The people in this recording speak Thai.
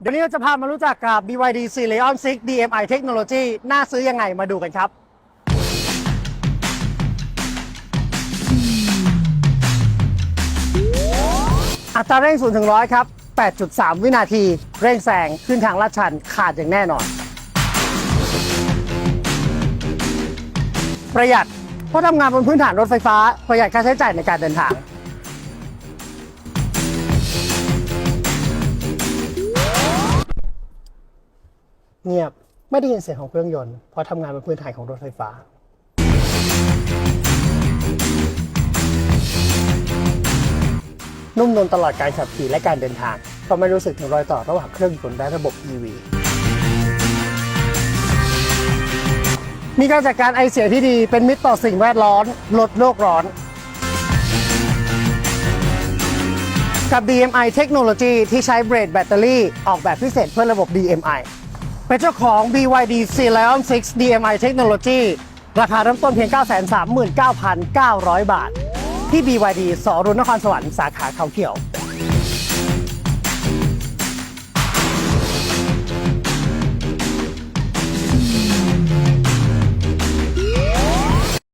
เดี๋ยวนี้เราจะพามารู้จักกับ BYD c l e o n 6 DMI Technology น่าซื้อยังไงมาดูกันครับ อัตราเร่ง0ถึง100 ครับ 8.3 วินาที เร่งแซงขึ้นทางลาดชันขาดอย่างแน่นอน ประหยัด เพราะทำงานบนพื้นฐานรถไฟฟ้า ประหยัดค่าใช้จ่ายในการเดินทาง เงียบไม่ได้ยินเสียงของเครื่องยนต์เพราะทำงานบนพื้นฐานของรถไฟฟ้า นุ่มนวลตลอดการขับขี่และการเดินทางเพราะไม่รู้สึกถึงรอยต่อระหว่างเครื่องยนต์และระบบ EV มีการจัดการไอเสียที่ดีเป็นมิตรต่อสิ่งแวดล้อมลดโลกร้อน กับ DMI เทคโนโลยีที่ใช้เบรดแบตเตอรี่ออกแบบพิเศษเพื่อระบบ DMI เป็นเจ้าของ BYD c Lion 6 DMI Technology ราคาเริ่มต้นเพียง 939,900 บาท ที่ BYD สอรุนนครสวรรค์สาขาเขาเขียว